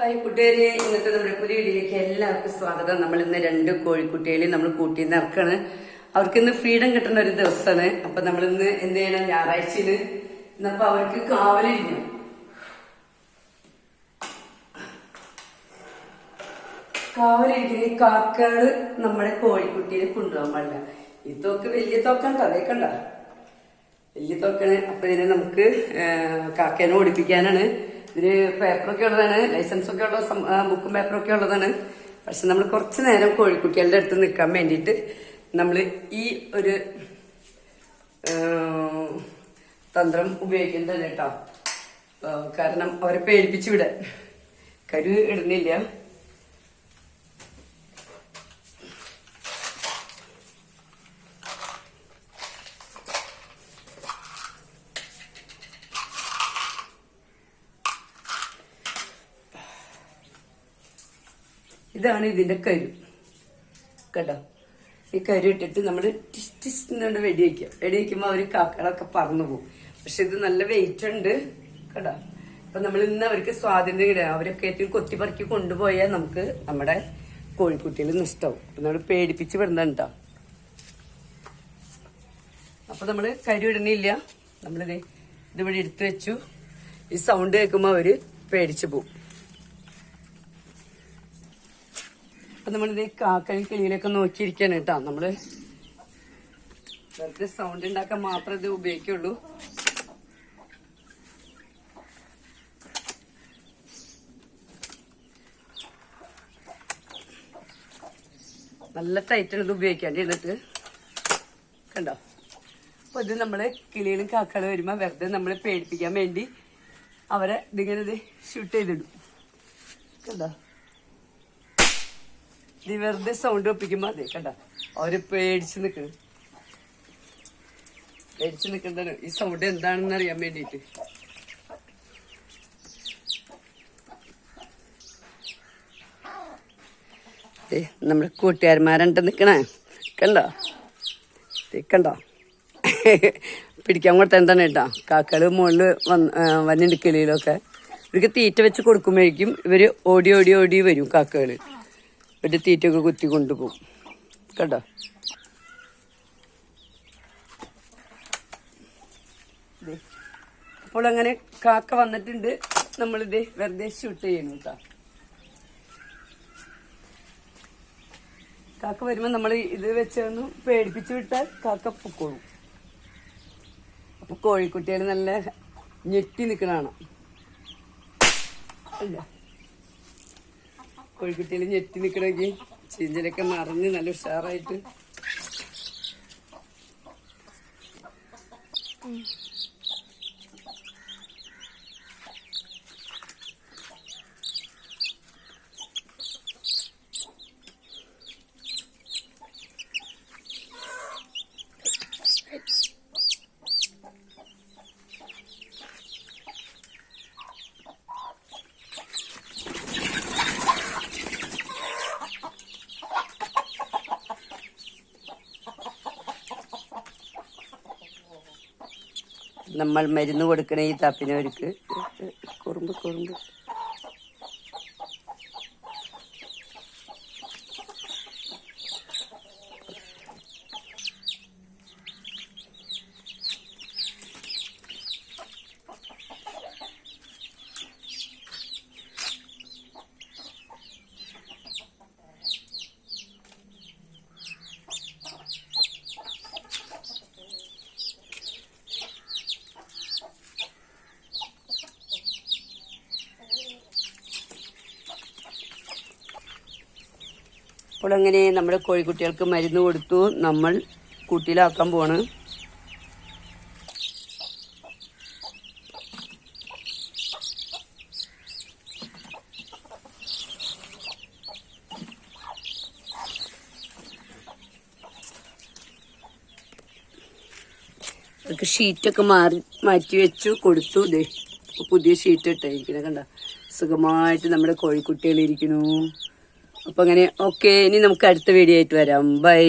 Hi കൂട്ടുകാരെ ഇന്നത്തെ നമ്മുടെ പുതിയ വീഡിയോയിലേക്ക് എല്ലാവർക്കും സ്വാഗതം. നമ്മൾ ഇന്ന് രണ്ട് കോഴിക്കുട്ടികളെ നമ്മൾ കൂട്ടി നിറക്കാണ് അവർക്ക് ഇന്ന് ഫ്രീഡം കിട്ടുന്ന ഒരു ദിവസമാണ്. അപ്പൊ നമ്മൾ ഇന്ന് എന്ത് ചെയ്യണം? ഞായറാഴ്ചയിൽ ഇന്നപ്പൊ അവർക്ക് കാവലിരിക്കും കാവലിരിക്കുന്ന ഈ കാക്കകൾ നമ്മുടെ കോഴിക്കുട്ടിയെ കൊണ്ടുപോകാൻ പാടില്ല. ഈ തോക്ക് വലിയ തോക്കാണ് അതേ കണ്ട വലിയ തോക്കാണ്. അപ്പൊ ഇതിനെ നമുക്ക് കാക്കേനെ ഓടിപ്പിക്കാനാണ്. ഇതിന് പേപ്പറൊക്കെ ഉള്ളതാണ്. ലൈസൻസ് ഒക്കെ ഉള്ള ബുക്കും പേപ്പറൊക്കെ ഉള്ളതാണ്. പക്ഷെ നമ്മൾ കുറച്ച് നേരം കോഴിക്കുട്ടികളുടെ അടുത്ത് നിൽക്കാൻ വേണ്ടിയിട്ട് നമ്മൾ ഈ ഒരു തന്ത്രം ഉപയോഗിക്കേണ്ടത് കേട്ടോ. കാരണം അവരെ പേടിപ്പിച്ചു വിടാൻ. കരു ഇടുന്നില്ല. ഇതാണ് ഇതിന്റെ കരു. കേട്ടോ ഈ കരു ഇട്ടിട്ട് നമ്മൾ ടിസ് ടിസ് എന്നുകൊണ്ട് വെടി വയ്ക്കുക വെടി വയ്ക്കുമ്പോൾ അവർ കാക്കകളൊക്കെ പറന്നു പോകും. പക്ഷെ ഇത് നല്ല വെയിറ്റ് ഉണ്ട്. കേട്ടോ അപ്പൊ നമ്മൾ ഇന്ന് അവർക്ക് സ്വാതന്ത്ര്യം കിട്ടുക അവരൊക്കെ ഏറ്റവും കൊത്തിപ്പറക്കി കൊണ്ടുപോയാൽ നമുക്ക് നമ്മുടെ കോഴിക്കുട്ടികൾ നഷ്ടമാവും അപ്പൊ നമ്മൾ പേടിപ്പിച്ച് വിടുന്നുണ്ടോ അപ്പൊ നമ്മൾ കരി ഇടണില്ല നമ്മളിത് ഇതിവിടെ എടുത്തു വെച്ചു. ഈ സൗണ്ട് കേൾക്കുമ്പോൾ അവർ പേടിച്ചു പോകും. അപ്പൊ നമ്മളിത് കാക്കയും കിളിയിലൊക്കെ നോക്കിയിരിക്കാണ് കേട്ടോ. നമ്മൾ വെറുതെ സൗണ്ട് ഉണ്ടാക്കാൻ മാത്രമേ ഇത് ഉപയോഗിക്കുള്ളൂ. നല്ല ടൈറ്റാണ് ഇത് ഉപയോഗിക്കാണ്ട് എന്നിട്ട് കണ്ടോ? അപ്പൊ ഇത് നമ്മൾ കിളികളും കാക്കകളും വരുമ്പോ വെറുതെ നമ്മളെ പേടിപ്പിക്കാൻ വേണ്ടി അവരെ ഇതിങ്ങനെ ഇത് ഷൂട്ട് ചെയ്തിടും. കണ്ടോ? ഇത് വെറുതെ സൗണ്ട് ഒപ്പിക്കുമ്പോ അതെ കണ്ട? അവർ പേടിച്ച് നിക്കണ് പേടിച്ച് നിക്കണ്ടല്ലോ. ഈ സൗണ്ട് എന്താണെന്ന് അറിയാൻ വേണ്ടിട്ട്. നമ്മുടെ കൂട്ടുകാരന്മാരുണ്ട് നിക്കണേ. കണ്ടോ? കണ്ടോ? പിടിക്കാൻ കൊടുത്ത എന്താണ് കേട്ടോ? കാക്കകൾ മുകളിൽ വന്ന് വന്നിട്ട് കിളിയിലൊക്കെ. ഇവർക്ക് തീറ്റ വെച്ച് കൊടുക്കുമ്പോഴേക്കും ഇവർ ഓടി ഓടി ഓടി വരും കാക്കകൾ. ഇവരുടെ തീറ്റയൊക്കെ കുത്തി കൊണ്ടുപോകും. കേട്ടോ. അപ്പോൾ അങ്ങനെ കാക്ക വന്നിട്ടുണ്ട്. നമ്മളിത് വെറുതെ ഷൂട്ട് ചെയ്യണം കേട്ടോ കാക്ക വരുമ്പോ നമ്മൾ ഇത് വെച്ചൊന്ന് പേടിപ്പിച്ചു വിട്ടാൽ കാക്ക പൊക്കോളും. അപ്പൊ കോഴിക്കുട്ടികൾ നല്ല ഞെട്ടി നിക്കണാണ് അല്ല? കോഴിക്കുട്ടികൾ ഞെട്ടി നിക്കണമെങ്കിൽ ചീഞ്ചലൊക്കെ നിറഞ്ഞ് നല്ല ഉഷാറായിട്ട്. നമ്മൾ മരുന്ന് കൊടുക്കണ ഈ തപ്പിനവർക്ക് കുറുമ്പ് കുറുമ്പ്. അപ്പോൾ അങ്ങനെ നമ്മുടെ കോഴിക്കുട്ടികൾക്ക് മരുന്ന് കൊടുത്തു. നമ്മൾ കൂട്ടിലാക്കാൻ പോണ് ഷീറ്റൊക്കെ മാറി മാറ്റി വെച്ചു കൊടുത്തു. ദേ പുതിയ ഷീറ്റ് ഇട്ടായിരിക്കുന്നത് കണ്ട? സുഖമായിട്ട് നമ്മുടെ കോഴിക്കുട്ടികൾ അപ്പൊ അങ്ങനെ ഓക്കെ ഇനി നമുക്ക് അടുത്ത വീഡിയോ ആയിട്ട് വരാം. ബൈ